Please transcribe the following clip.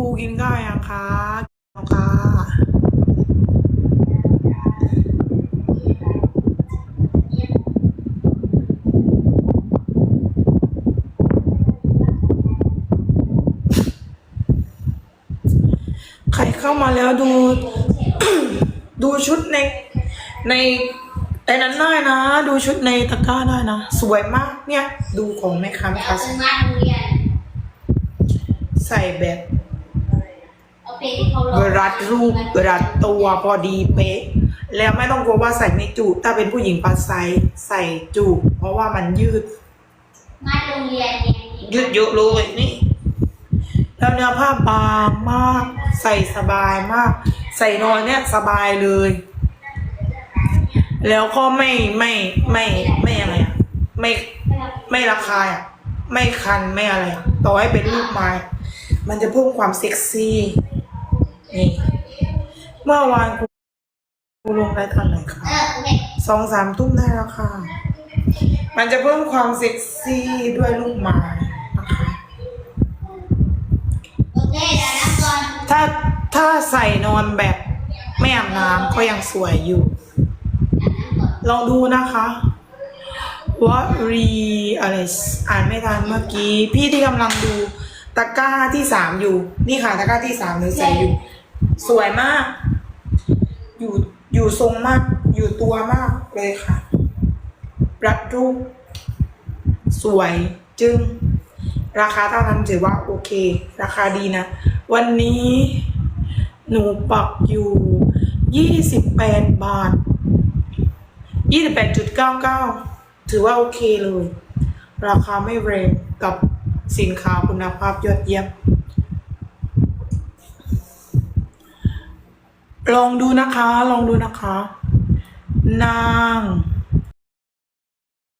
ครูกินข้าวยังคะเอาค่ะ ใครเข้ามาแล้วดู ดูชุดใน ในไอ้นั้นได้นะ ดูชุดในตะกร้าได้นะ สวยมากเนี่ย ดูของแม่ค้าแม่เอาค้าสมาร์ทโรงเรียนใส่แบบ ร้องรัดรูปรัดตัวพอดีเป๊ะ แล้วไม่ต้องกลัวว่าใส่ไม่จุถ้าเป็นผู้หญิงปัดไซส์ใส่จุเพราะว่ามันยืด มาโรงเรียนเนี่ยยืดเยอะเลยนี่แล้วเนื้อผ้าบางมาก ใส่สบายมาก ใส่นอนเนี่ยสบายเลย แล้วก็ไม่ไม่ไม่ไม่อะไรอะไม่ไม่ระคายอะไม่คันไม่อะไรอะต่อให้เป็นลูกไม้ มันจะเพิ่มความเซ็กซี่ นี่เมื่อวานครูครูลงได้ตอนไหนคะสองสามทุ่มได้แล้วค่ะ มันจะเพิ่มความเซ็กซี่ด้วยลูกไม้นะคะโอเคถ้าถ้าใส่นอนแบบไม่อาบน้ำก็ยังสวยอยู่ ลองดูนะคะวรีอะไรอ่านไม่ทันเมื่อกี้ พี่ที่กำลังดูตะกร้าที่สามอยู่ นี่ค่ะตะกร้าที่สามเลยใส่อยู่ สวยมาก อยู่อยู่ทรงมาก อยู่ตัวมากเลยค่ะ รัดรูป สวยจึง ราคาเท่านั้นถือว่าโอเค ราคาดีนะ วันนี้หนูปักอยู่ยี่สิบแปดบาทยี่สิบแปดจุดเก้าเก้าถือว่าโอเคเลย ราคาไม่แรงกับสินค้าคุณภาพยอดเยี่ยม ลองดูนะคะ ลองดูนะคะ นาง